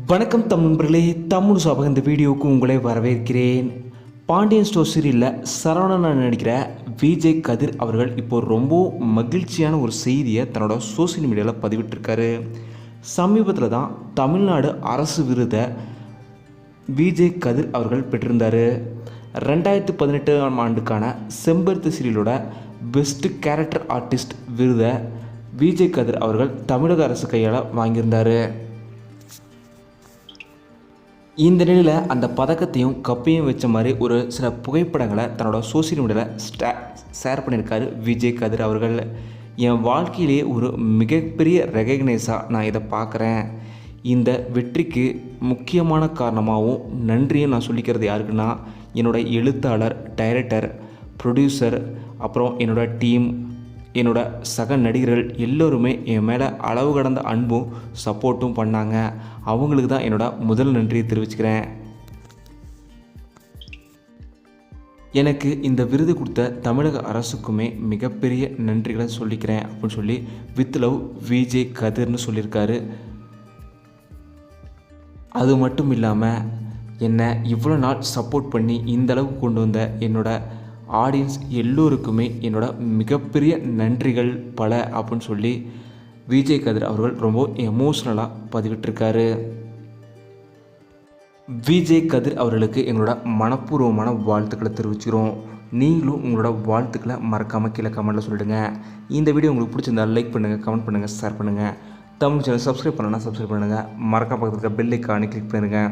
வணக்கம் தம் நண்பர்களே தமிழ் சாபக இந்த வீடியோவுக்கு உங்களை வரவேற்கிறேன். பாண்டியன் ஸ்டோர் சீரியலில் சரவணன் நடிக்கிற விஜய் கதிர் அவர்கள் இப்போ ரொம்ப மகிழ்ச்சியான ஒரு செய்தியை தன்னோட சோசியல் மீடியாவில் பதிவிட்டிருக்காரு. சமீபத்தில் தான் தமிழ்நாடு அரசு விருதை விஜய் கதிர் அவர்கள் பெற்றிருந்தார். ரெண்டாயிரத்து பதினெட்டாம் ஆண்டுக்கான செம்பருத்தி சீரியலோட பெஸ்ட் கேரக்டர் ஆர்டிஸ்ட் விருதை விஜய் கதிர் அவர்கள் தமிழக அரசு கையால் வாங்கியிருந்தார். இந்த நிலையில் அந்த பதக்கத்தையும் கப்பையும் வச்ச மாதிரி ஒரு சில புகைப்படங்களை தன்னோட சோசியல் மீடியாவில் ஸ்டா ஷேர் பண்ணியிருக்காரு விஜய் கதிர் அவர்கள். என் வாழ்க்கையிலேயே ஒரு மிகப்பெரிய ரெகக்னைஸாக நான் இதை பார்க்குறேன். இந்த வெற்றிக்கு முக்கியமான காரணமாகவும் நன்றியும் நான் சொல்லிக்கிறது யாருக்குன்னா என்னோட எழுத்தாளர் டைரக்டர் ப்ரொடியூசர் அப்புறம் என்னோட டீம் என்னோட சக நடிகர்கள் எல்லோருமே என் மேலே அளவு கடந்த அன்பும் சப்போர்ட்டும் பண்ணாங்க. அவங்களுக்கு தான் என்னோட முதல் நன்றியை தெரிவிச்சுக்கிறேன். எனக்கு இந்த விருது கொடுத்த தமிழக அரசுக்குமே மிகப்பெரிய நன்றிகளை சொல்லிக்கிறேன் அப்படின்னு சொல்லி வித் லவ் விஜே கதிர்னு சொல்லியிருக்காரு. அது மட்டும் இல்லாமல் என்னை இவ்வளோ நாள் சப்போர்ட் பண்ணி இந்த அளவுக்கு கொண்டு வந்த என்னோட ஆடியன்ஸ் எல்லோருக்குமே என்னோட மிகப்பெரிய நன்றிகள் பல அப்படின்னு சொல்லி விஜய் கதிர் அவர்கள் ரொம்ப எமோஷ்னலாக பதிவிட்டிருக்காரு. விஜய் கதிர் அவர்களுக்கு எங்களோட மனப்பூர்வமான வாழ்த்துக்களை தெரிவிச்சுக்கிறோம். நீங்களும் உங்களோட வாழ்த்துக்களை மறக்காமல் கீழே கமெண்ட்டில் சொல்லிடுங்க. இந்த வீடியோ உங்களுக்கு பிடிச்சிருந்தா லைக் பண்ணுங்கள் கமெண்ட் பண்ணுங்கள் ஷேர் பண்ணுங்கள் தமிழ் சேனல் சப்ஸ்கிரைப் பண்ணலன்னா சப்ஸ்கிரைப் பண்ணுங்கள் மறக்காம பக்கத்தில் இருக்க பெல் ஐக்கானே கிளிக் பண்ணுங்கள்